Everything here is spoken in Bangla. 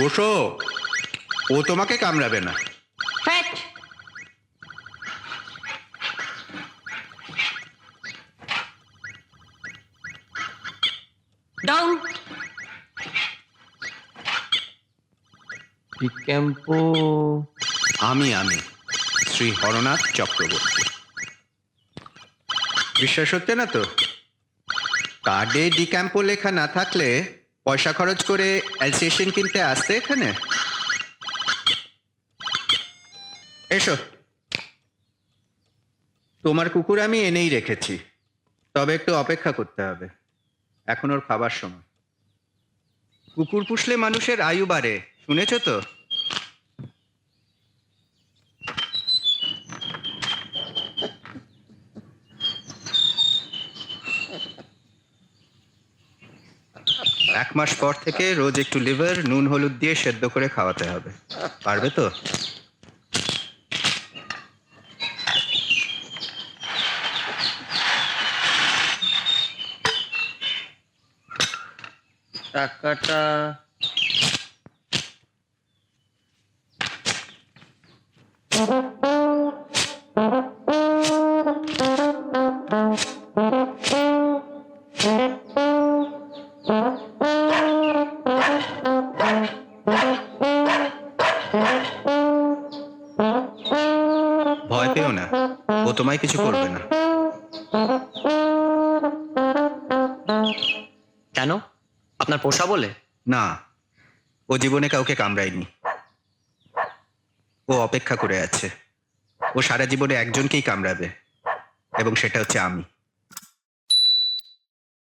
বসো। ও তোমাকে কামড়াবে না। ফ্যাট। ডাউন। ক্যাম্পো আমি আমি। শ্রী হরনাথ চক্রবর্তী। বিশ্বাস হচ্ছে না তো? কার্ডে ডিক্যাম্পো লেখা না থাকলে পয়সা খরচ করে অ্যালসিয়েশন কিনতে আসতে এখানে? এসো। তোমার কুকুর আমি এনেই রেখেছি। তবে একটু অপেক্ষা করতে হবে। এখন ওর খাবার সময়। কুকুর পুষলে মানুষের আয়ু বাড়ে, শুনেছ তো? এক মাস পর থেকে রোজ একটু লিভার নুন, হলুদ দিয়ে সেদ্ধ করে খাওয়াতে হবে। পারবে তো? টাকাটা ভয় পেও না ও তোমায় কিছু করবে না। কেন? আপনার পোষা বলে? না ও জীবনে কাউকে কামড়ায়নি। ও অপেক্ষা করে আছে। ও সারা জীবনে একজনকেই কামড়াবে এবং সেটা হচ্ছে আমি।